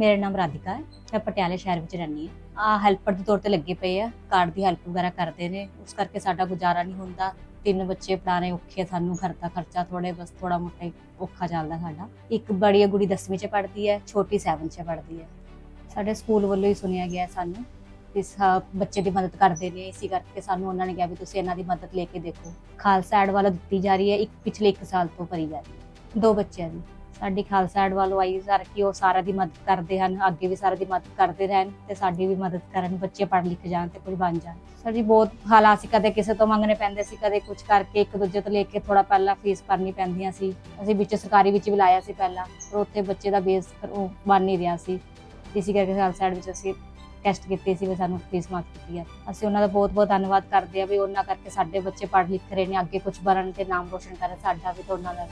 ਮੇਰਾ ਨਾਮ ਰਾਧਿਕਾ ਹੈ। ਮੈਂ ਪਟਿਆਲੇ ਸ਼ਹਿਰ ਵਿੱਚ ਰਹਿੰਦੀ ਹਾਂ। ਆ ਹੈਲਪਰ ਦੇ ਤੌਰ ਤੇ ਲੱਗੇ ਪਏ ਆ। ਕਾਰਡ ਦੀ ਹੈਲਪ ਵਗੈਰਾ ਕਰਦੇ ਨੇ। ਉਸ ਕਰਕੇ ਸਾਡਾ ਗੁਜ਼ਾਰਾ ਨਹੀਂ ਹੁੰਦਾ। ਤਿੰਨ ਬੱਚੇ ਪੜਾਣੇ ਔਖੇ ਸਾਨੂੰ। ਘਰ ਦਾ ਖਰਚਾ ਥੋੜੇ ਬਸ ਥੋੜਾ ਮੋਟਾ ਔਖਾ ਚੱਲਦਾ ਸਾਡਾ। ਇੱਕ ਬੜੀ ਗੁੜੀ 10ਵੀਂ ਚ ਪੜ੍ਹਦੀ ਹੈ, ਛੋਟੀ 7 ਚ ਪੜ੍ਹਦੀ ਹੈ। ਸਾਡੇ ਸਕੂਲ ਵੱਲੋਂ ਹੀ ਸੁਣਿਆ ਗਿਆ ਸਾਨੂੰ। ਇਸ ਬੱਚੇ ਦੀ ਮਦਦ ਕਰਦੇ ਨੇ। ਇਸੇ ਕਰਕੇ ਸਾਨੂੰ ਉਹਨਾਂ ਨੇ ਕਿਹਾ ਵੀ ਤੁਸੀਂ ਇਹਨਾਂ ਦੀ ਮਦਦ ਲੈ ਕੇ ਦੇਖੋ। ਖਾਲਸਾ ਐਡ ਵਾਲਾ ਦਿੱਤੀ ਜਾ ਰਹੀ ਹੈ। ਇੱਕ ਪਿਛਲੇ 1 ਸਾਲ ਤੋਂ ਭਰੀ ਜਾ ਰਹੀ ਹੈ। ਦੋ ਬੱਚਿਆਂ ਦੀ। ਸਾਡੀ ਖਾਲਸਾ ਐਡ ਵੱਲੋਂ ਆਈ ਸਰ ਕਿ ਉਹ ਸਾਰਿਆਂ ਦੀ ਮਦਦ ਕਰਦੇ ਹਨ, ਅੱਗੇ ਵੀ ਸਾਰਿਆਂ ਦੀ ਮਦਦ ਕਰਦੇ ਰਹਿਣ ਤੇ ਸਾਡੀ ਵੀ ਮਦਦ ਕਰਨ, ਬੱਚੇ ਪੜ੍ਹ ਲਿਖ ਜਾਣ ਤੇ ਕੁਝ ਬਣ ਜਾਣ। ਸਰ ਜੀ, ਬਹੁਤ ਹਾਲਾਤ ਸੀ, ਕਦੇ ਕਿਸੇ ਤੋਂ ਮੰਗਣੇ ਪੈਂਦੇ ਸੀ, ਕਦੇ ਕੁਝ ਕਰਕੇ ਇੱਕ ਦੂਜੇ ਤੋਂ ਲੈ ਕੇ ਥੋੜਾ ਪਹਿਲਾਂ ਫੀਸ ਭਰਨੀ ਪੈਂਦੀਆਂ ਸੀ। ਅਸੀਂ ਵਿੱਚ ਸਰਕਾਰੀ ਵਿੱਚ ਵੀ ਲਾਇਆ ਸੀ ਪਹਿਲਾਂ, ਪਰ ਉੱਥੇ ਬੱਚੇ ਦਾ ਬੇਸ ਉਹ ਬਣ ਨਹੀਂ ਰਿਹਾ ਸੀ। ਇਸੇ ਕਰਕੇ ਖਾਲਸਾ ਐਡ ਵਿੱਚ ਅਸੀਂ ਟੈਸਟ ਕੀਤੇ ਸੀ ਵੀ ਸਾਨੂੰ ਫੀਸ ਮਾਫ ਕੀਤੀ ਹੈ। ਅਸੀਂ ਉਹਨਾਂ ਦਾ ਬਹੁਤ ਬਹੁਤ ਧੰਨਵਾਦ ਕਰਦੇ ਆ ਵੀ ਉਹਨਾਂ ਕਰਕੇ ਸਾਡੇ ਬੱਚੇ ਪੜ੍ਹ ਲਿਖ ਰਹੇ ਨੇ, ਅੱਗੇ ਕੁਝ ਬਣਨ ਤੇ ਨਾਮ ਰੋਸ਼ਨ ਕਰਨ, ਸਾਡਾ ਵੀ ਤੇ ਉਹਨਾਂ ਦਾ